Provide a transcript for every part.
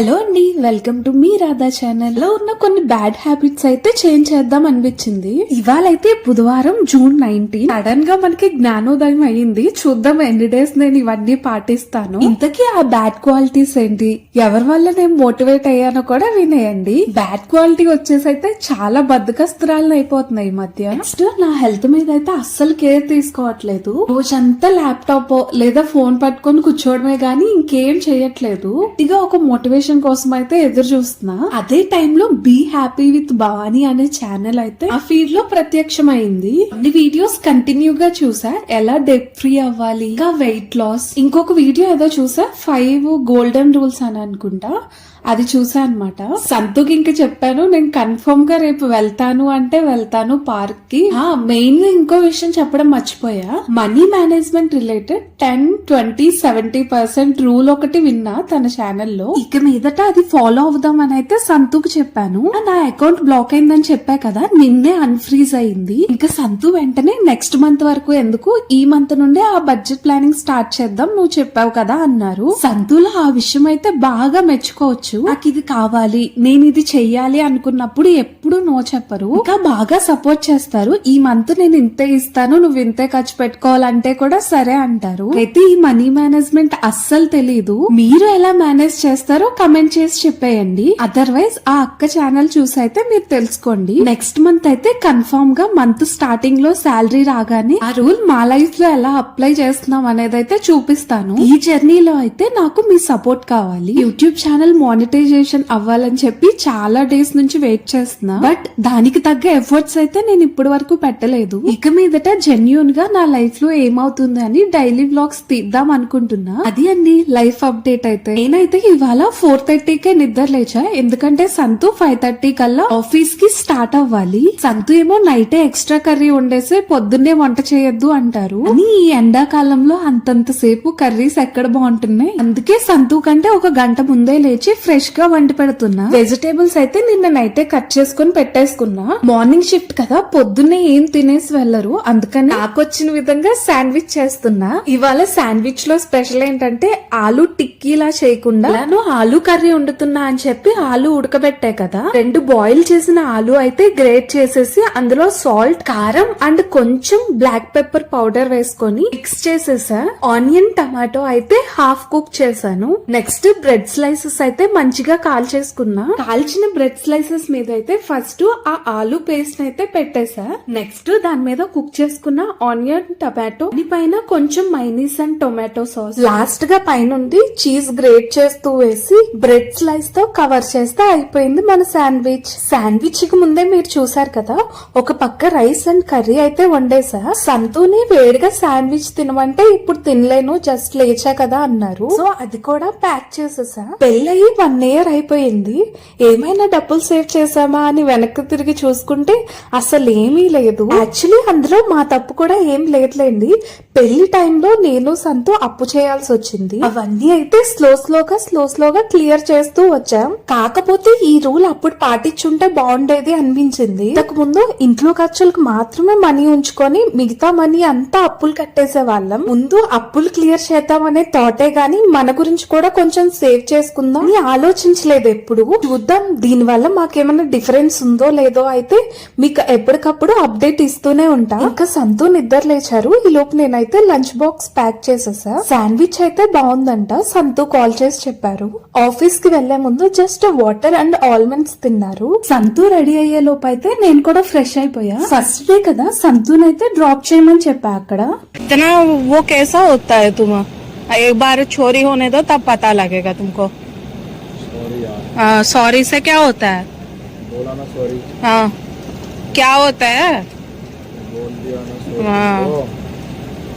Hello అండి welcome to మీ రాధా ఛానల్లో ఉన్న కొన్ని బ్యాడ్ హ్యాబిట్స్ అయితే చేంజ్ చేద్దాం అనిపించింది. ఇవాళ అయితే బుధవారం జూన్ నైన్టీన్ సడన్గా మనకి జ్ఞానోదయం అయ్యింది. చూద్దాం ఎన్ని డేస్ నేను ఇవన్నీ పాటిస్తాను. ఇంతకీ ఆ బ్యాడ్ క్వాలిటీస్ ఏంటి? ఎవరి వల్ల నేను మోటివేట్ అయ్యానో కూడా వినేయండి. బ్యాడ్ క్వాలిటీ వచ్చేసి అయితే చాలా బద్దకస్తురాలను అయిపోతున్నాయి ఈ మధ్య. నెక్స్ట్ నా హెల్త్ మీద అయితే అస్సలు కేర్ తీసుకోవట్లేదు. రోజంతా ల్యాప్టాప్ లేదా ఫోన్ పట్టుకొని కూర్చోవడమే గానీ ఇంకేం చేయట్లేదు. ఇదిగా ఒక మోటివేషన్ కోసం అయితే ఎదురు చూస్తున్నా. అదే టైంలో బీ హ్యాపీ విత్ భవానీ అనే ఛానల్ అయితే ఆ ఫీడ్లో ప్రత్యక్షమైంది. అన్ని వీడియోస్ కంటిన్యూ గా చూసా. ఎలా డెప్ ఫ్రీ అవ్వాలి ఇంకా వెయిట్ లాస్ ఇంకొక వీడియో ఏదో చూసా. ఫైవ్ గోల్డెన్ రూల్స్ అని అనుకుంటా. అది చూసా అనమాట సంతుకి ఇంకా చెప్పాను నేను కన్ఫర్మ్గా రేపు వెళ్తాను అంటే వెళ్తాను పార్క్కి. మెయిన్ ఇంకో విషయం చెప్పడం మర్చిపోయా. Money management related ten twenty seventy percent rule ఒకటి విన్నా తన ఛానల్లో ఇక మీదట అది ఫాలో అవుదాం అని అయితే సంతుకు చెప్పాను. నా అకౌంట్ బ్లాక్ అయిందని చెప్పా కదా నిన్నే అన్ఫ్రీజ్ అయింది. ఇంకా సంతు వెంటనే నెక్స్ట్ మంత్ వరకు ఎందుకు? ఈ మంత్ నుండే ఆ బడ్జెట్ ప్లానింగ్ స్టార్ట్ చేద్దాం నువ్వు చెప్పావు కదా అన్నారు. సంతులో ఆ విషయం అయితే బాగా మెచ్చుకోవచ్చు. నాకు ఇది కావాలి నేను ఇది చెయ్యాలి అనుకున్నప్పుడు ఎప్పుడు నో చెప్పరు. ఇంకా బాగా సపోర్ట్ చేస్తారు. ఈ మంత్ నేను ఇంతే ఇస్తాను నువ్వు ఇంతే ఖర్చు పెట్టుకోవాలంటే కూడా సరే అంటారు. అయితే ఈ మనీ మేనేజ్మెంట్ అస్సలు తెలీదు. మీరు ఎలా మేనేజ్ చేస్తారో కమెంట్ చేసి చెప్పేయండి. అదర్వైజ్ ఆ అక్క ఛానల్ చూసి అయితే మీరు తెలుసుకోండి. నెక్స్ట్ మంత్ అయితే కన్ఫర్మ్గా మంత్ స్టార్టింగ్లో శాలరీ రాగానే ఆ రూల్ మా లైఫ్లో ఎలా అప్లై చేస్తున్నాం అనేది అయితే చూపిస్తాను. ఈ జర్నీలో అయితే నాకు మీ సపోర్ట్ కావాలి. యూట్యూబ్ ఛానల్ మానిటైజేషన్ అవ్వాలని చెప్పి చాలా డేస్ నుంచి వెయిట్ చేస్తున్నా. బట్ దానికి తగ్గ ఎఫర్ట్స్ అయితే నేను ఇప్పటి వరకు పెట్టలేదు. ఇక మీదట జెన్యున్గా నా లైఫ్లో ఏమవుతుంది అని డైలీ బ్లాగ్స్ తీద్దాం అనుకుంటున్నా. అది అండి లైఫ్ అప్డేట్ అయితే. నేనైతే ఇవాళ ఫోర్ ఫోర్ థర్టీకే నిద్ర లేచా ఎందుకంటే సంతు ఫైవ్ థర్టీ కల్లా ఆఫీస్కి స్టార్ట్ అవ్వాలి. సంతు ఏమో నైటే ఎక్స్ట్రా కర్రీ వండేసి పొద్దున్నే వంట చేయొద్దు అంటారు. కానీ ఈ ఎండాకాలంలో అంతంత సేపు కర్రీస్ ఎక్కడ బాగుంటున్నాయి? అందుకే సంతు కంటే ఒక గంట ముందే లేచి ఫ్రెష్గా వండి పెడుతున్నా. వెజిటేబుల్స్ అయితే నిన్న నైటే కట్ చేసుకుని పెట్టేసుకున్నా. మార్నింగ్ షిఫ్ట్ కదా పొద్దున్నే ఏం తినేసి వెళ్ళరు అందుకని నాకు వచ్చిన విధంగా శాండ్విచ్ చేస్తున్నా. ఇవాళ శాండ్విచ్లో స్పెషల్ ఏంటంటే ఆలు టిక్కీలా చేయకుండా ఆలు కర్రీ వండుతున్నా అని చెప్పి ఆలు ఉడకబెట్టే కదా. రెండు బాయిల్ చేసిన ఆలు అయితే గ్రేట్ చేసేసి అందులో సాల్ట్ కారం అండ్ కొంచెం బ్లాక్ పెప్పర్ పౌడర్ వేసుకొని మిక్స్ చేసేసా. ఆనియన్ టమాటో అయితే హాఫ్ కుక్ చేశాను. నెక్స్ట్ బ్రెడ్ స్లైసెస్ అయితే మంచిగా కాల్ చేసుకున్నా. కాల్చిన బ్రెడ్ స్లైసెస్ మీద అయితే ఫస్ట్ ఆ ఆలు పేస్ట్ అయితే పెట్టేసా. నెక్స్ట్ దాని మీద కుక్ చేసుకున్న ఆనియన్ టమాటో పైన కొంచెం మైనీస్ అండ్ టొమాటో సాస్ లాస్ట్గా పైన చీజ్ గ్రేట్ చేస్తూ వేసి బ్రెడ్ స్లైస్తో కవర్ చేస్తే అయిపోయింది మన శాండ్విచ్. శాండ్విచ్కి ముందే మీరు చూసారు కదా ఒక పక్క రైస్ అండ్ కర్రీ అయితే వండేసా సంతూని వేడిగా శాండ్విచ్ తినమంటే ఇప్పుడు తినలేను జస్ట్ లేచా కదా అన్నారు. సో అది కూడా ప్యాక్ చేసేసా పెళ్ళయి వన్ ఇయర్ అయిపోయింది. ఏమైనా డబ్బులు సేవ్ చేసామా అని వెనక్కి తిరిగి చూసుకుంటే అసలు ఏమీ లేదు. యాక్చువల్లీ అందులో మా తప్పు కూడా ఏం లేదులేండి. పెళ్ళి టైంలో నేను సంతో అప్పు చేయాల్సి వచ్చింది అవన్నీ అయితే స్లో స్లోగా స్లో స్లోగా క్లియర్ చేస్తూ వచ్చాం. కాకపోతే ఈ రూల్ అప్పుడు పాటించుంటే బాగుండేది అనిపించింది. ఇంతకు ముందు ఇంట్లో ఖర్చులకు మాత్రమే మనీ ఉంచుకొని మిగతా మనీ అంతా అప్పులు కట్టేసే వాళ్ళం. ముందు అప్పులు క్లియర్ చేద్దామనే థాటే గాని మన గురించి కూడా కొంచెం సేవ్ చేసుకుందాం అని ఆలోచించలేదు ఎప్పుడు. చూద్దాం దీని వల్ల మాకేమైనా డిఫరెన్స్ ఉందో లేదో అయితే మీకు ఎప్పటికప్పుడు అప్డేట్ ఇస్తూనే ఉంటా. ఇంకా సంతూ నిద్ర లేచారు. ఈ లోపు నేనైతే లంచ్ బాక్స్ ప్యాక్ చేసేసా. శాండ్విచ్ అయితే బాగుందంట సంతూ కాల్ చేసి చెప్పారు. ఆఫీస్ కి వెళ్లే ముందు జస్ట్ వాటర్ అండ్ ఆల్మండ్స్ తిన్నారు సంతూ రెడీ అయ్యే లోపు అయితే నేను కూడా ఫ్రెష్ అయిపోయా ఫస్ట్ డే కదా సంతూనైతే డ్రాప్ చేయమని చెప్పా అక్కడ इतना वो कैसा होता है तुम एक बार चोरी होने दो तब पता लगेगा तुमको सॉरी यार सॉरी से क्या होता है बोला ना सॉरी हाँ क्या होता है बोल दिया ना सॉरी हाँ। तो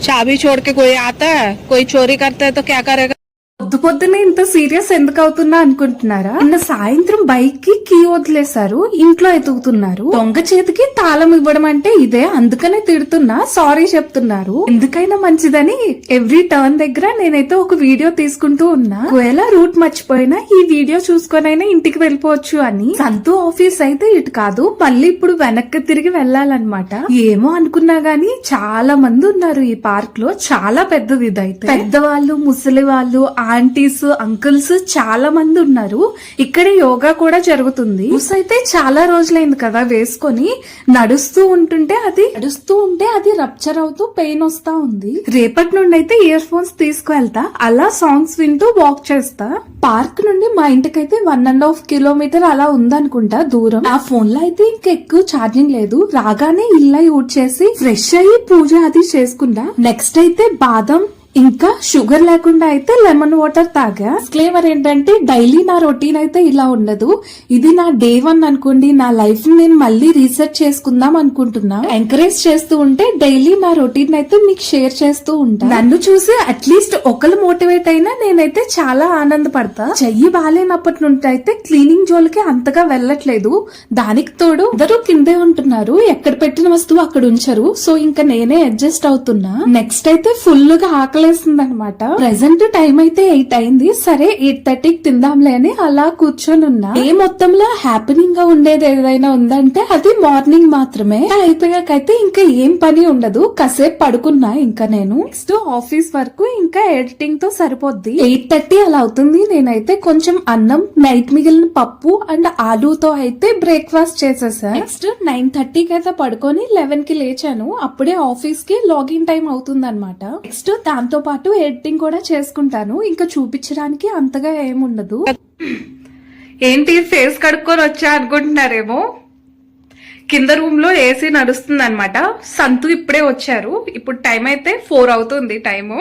चाबी छोड़ के कोई आता है कोई चोरी करता है तो क्या करेगा పొద్దు పొద్దునే ఇంత సీరియస్ ఎందుకు అవుతున్నా అనుకుంటున్నారా? నిన్న సాయంత్రం బైక్కి కీ వదిలేశారు ఇంట్లో ఎతుకుతున్నారు దొంగ చేతికి తాళం ఇవ్వడం అంటే ఇదే అందుకనే తిడుతున్నా సారీ చెప్తున్నారు. ఎందుకైనా మంచిదని ఎవ్రీ టర్న్ దగ్గర నేనైతే ఒక వీడియో తీసుకుంటూ ఉన్నా. ఒకవేళ రూట్ మర్చిపోయినా ఈ వీడియో చూసుకొనైనా ఇంటికి వెళ్ళిపోవచ్చు అని. సంతు ఆఫీస్ అయితే ఇటు కాదు మళ్ళీ ఇప్పుడు వెనక్కి తిరిగి వెళ్ళాలన్నమాట. ఏమో అనుకున్నా గానీ చాలా మంది ఉన్నారు ఈ పార్క్లో చాలా పెద్దది ఇదైతే పెద్దవాళ్ళు ముసలి వాళ్ళు ఆంటీస్ అంకుల్స్ చాలా మంది ఉన్నారు. ఇక్కడ యోగా కూడా జరుగుతుంది. షూస్ అయితే చాలా రోజులైంది కదా వేసుకొని. నడుస్తూ ఉంటుంటే అది నడుస్తూ ఉంటే అది రప్చర్ అవుతూ పెయిన్ వస్తా ఉంది. రేపటి నుండి అయితే ఇయర్ ఫోన్స్ తీసుకువెళ్తా. అలా సాంగ్స్ వింటూ వాక్ చేస్తా. పార్క్ నుండి మా ఇంటికైతే వన్ అండ్ హాఫ్ కిలోమీటర్ అలా ఉందనుకుంటా దూరం. ఆ ఫోన్లో అయితే ఇంకెక్కువ ఛార్జింగ్ లేదు. రాగానే ఇల్లు యూట్ చేసి ఫ్రెష్ అయ్యి పూజ అది చేసుకుంటా. నెక్స్ట్ అయితే బాదం ఇంకా షుగర్ లేకుండా అయితే లెమన్ వాటర్ తాగా. ఫ్లేవర్ ఏంటంటే డైలీ నా రొటీన్ అయితే ఇలా ఉండదు. ఇది నా డే వన్ అనుకోండి నా లైఫ్ని నేను మళ్ళీ రీసెర్చ్ చేసుకుందాం అనుకుంటున్నా. ఎంకరేజ్ చేస్తూ ఉంటే డైలీ నా రొటీన్ అయితే మీకు షేర్ చేస్తూ ఉంటా. నన్ను చూసి అట్లీస్ట్ ఒకరు మోటివేట్ అయినా నేనైతే చాలా ఆనందపడతా. చెయ్యి బాగాలేనప్పటి నుండి అయితే క్లీనింగ్ జోలికి అంతగా వెళ్ళట్లేదు. దానికి తోడు అందరూ కిందే ఉంటున్నారు. ఎక్కడ పెట్టిన వస్తువు అక్కడ ఉంచరు. సో ఇంకా నేనే అడ్జస్ట్ అవుతున్నా. నెక్స్ట్ అయితే ఫుల్గా ఆకలి ఆకలేస్తుంది అనమాట ప్రెసెంట్ టైం అయితే ఎయిట్ అయింది. సరే ఎయిట్ థర్టీకి తిందాంలే అని అలా కూర్చొని ఉన్నా ఏ మొత్తంలో హ్యాపీనింగ్గా ఉండేది ఏదైనా ఉందంటే అది మార్నింగ్ మాత్రమే. అయిపోయాకైతే ఇంకా ఏం పని ఉండదు. కాసేపు పడుకున్నా ఇంకా నేను. నెక్స్ట్ ఆఫీస్ వరకు ఇంకా ఎడిటింగ్తో సరిపోద్ది. ఎయిట్ థర్టీ అలా అవుతుంది. నేనైతే కొంచెం అన్నం నైట్ మిగిలిన పప్పు అండ్ ఆలూతో అయితే బ్రేక్ఫాస్ట్ చేసేసా. నెక్స్ట్ నైన్ థర్టీకి అయితే పడుకొని లెవెన్కి లేచాను. అప్పుడే ఆఫీస్కి లాగిన్ టైం అవుతుంది అనమాట నెక్స్ట్ దాంతో పాటు ఎడిటింగ్ కూడా చేసుకుంటాను. ఇంకా చూపించడానికి అంతగా ఏముండదు. ఏంటి ఫేస్ కడుక్కొని వచ్చా అనుకుంటున్నారేమో? కింద రూమ్లో ఏసీ నడుస్తుంది అనమాట సంతు ఇప్పుడే వచ్చారు. ఇప్పుడు టైం అయితే ఫోర్ అవుతుంది టైము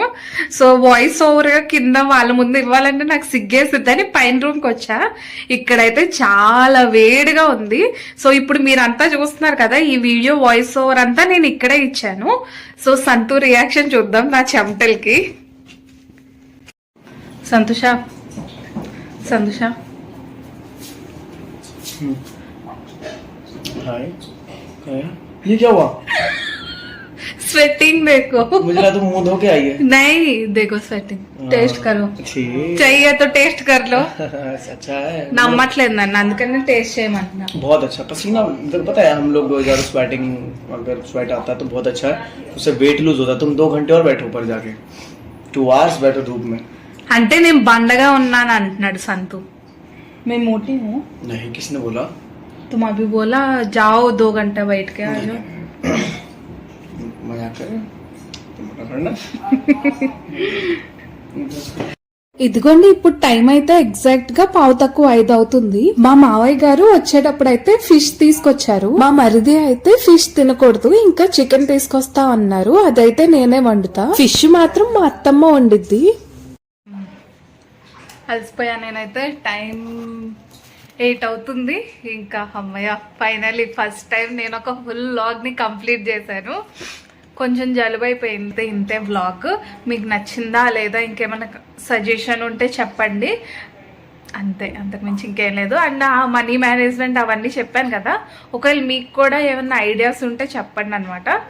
సో వాయిస్ ఓవర్గా కింద వాళ్ళ ముందు ఇవ్వాలంటే నాకు సిగ్గేసిద్దని పైన రూమ్కి వచ్చా. ఇక్కడైతే చాలా వేడిగా ఉంది. సో ఇప్పుడు మీరంతా చూస్తున్నారు కదా ఈ వీడియో వాయిస్ ఓవర్ అంతా నేను ఇక్కడే ఇచ్చాను. సో సంతు రియాక్షన్ చూద్దాం నా చెమటల్కి. సంతోషా. సంతోష. Hmm. ये क्या हुआ स्वेटिंग देखो मुझे लगा तुम मुंह धो के आई है नहीं देखो स्वेटिंग टेस्ट करो ठीक चाहिए तो टेस्ट कर लो अच्छा है నమ్మట్లేదు నన్ను అందుకని టేస్ట్ చేయమంటున్నా बहुत अच्छा पसीना इधर पता है हम लोग इधर स्वेटिंग अगर स्वेट आता है तो बहुत अच्छा है उससे वेट लूज होता है तुम दो घंटे और बैठो ऊपर जाके टू आवर्स बैठो धूप में అంటే నేను బండగా ఉన్నాను అంటున్నాడు సంతు मैं मोटी हूँ नहीं किसने बोला तुम अभी बोला जाओ दो घंटे बैठ के आ जाओ मजाक कर रहे हो? तुम मोटा करना ఇదిగోండి ఇప్పుడు టైం అయితే ఎగ్జాక్ట్ గా పావు తక్కువ ఐదు అవుతుంది మా మావయ్య గారు వచ్చేటప్పుడు అయితే ఫిష్ తీసుకొచ్చారు మా మరిది అయితే ఫిష్ తినకూడదు ఇంకా చికెన్ తీసుకొస్తా అన్నారు అదైతే నేనే వండుతా ఫిష్ మాత్రం మా అత్తమ్మ వండిద్ది అలసిపోయా నేనైతే టైం ఎయిట్ అవుతుంది. ఇంకా అమ్మయ్య ఫైనలీ ఫస్ట్ టైం నేను ఒక ఫుల్ వ్లాగ్ని కంప్లీట్ చేశాను. కొంచెం జలుబు అయిపోయింది ఇంతే వ్లాగ్ మీకు నచ్చిందా లేదా ఇంకేమైనా సజెషన్ ఉంటే చెప్పండి. అంతే అంతకుమించి ఇంకేం లేదు. అండ్ ఆ మనీ మేనేజ్మెంట్ అవన్నీ చెప్పాను కదా. ఒకవేళ మీకు కూడా ఏమైనా ఐడియాస్ ఉంటే చెప్పండి అనమాట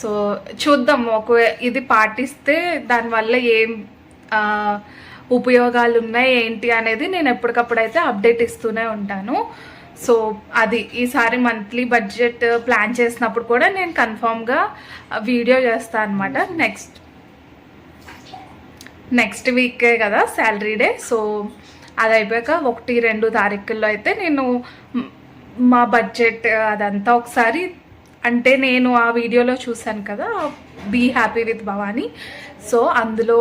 సో చూద్దాం. ఒకవేళ ఇది పాటిస్తే దానివల్ల ఏం ఉపయోగాలు ఉన్నాయి ఏంటి అనేది నేను ఎప్పటికప్పుడు అయితే అప్డేట్ ఇస్తూనే ఉంటాను. సో అది ఈసారి మంత్లీ బడ్జెట్ ప్లాన్ చేసినప్పుడు కూడా నేను కన్ఫామ్గా వీడియో చేస్తాను అనమాట నెక్స్ట్ నెక్స్ట్ వీకే కదా శాలరీ డే. సో అది అయిపోయాక ఒకటి రెండు తారీఖుల్లో అయితే నేను మా బడ్జెట్ అదంతా ఒకసారి అంటే నేను ఆ వీడియోలో చూశాను కదా be happy with Bhavani. So అందులో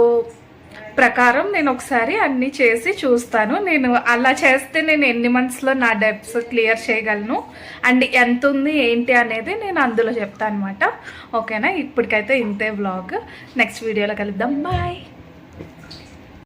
ప్రకారం నేను ఒకసారి అన్నీ చేసి చూస్తాను. నేను అలా చేస్తే నేను ఎన్ని మంత్స్లో నా డెప్స్ క్లియర్ చేయగలను? అండ్ ఎంత ఉంది ఏంటి అనేది నేను అందులో చెప్తాను అనమాట ఓకేనా? ఇప్పటికైతే ఇంతే వ్లాగ్ నెక్స్ట్ వీడియోలో కలుద్దాం. బాయ్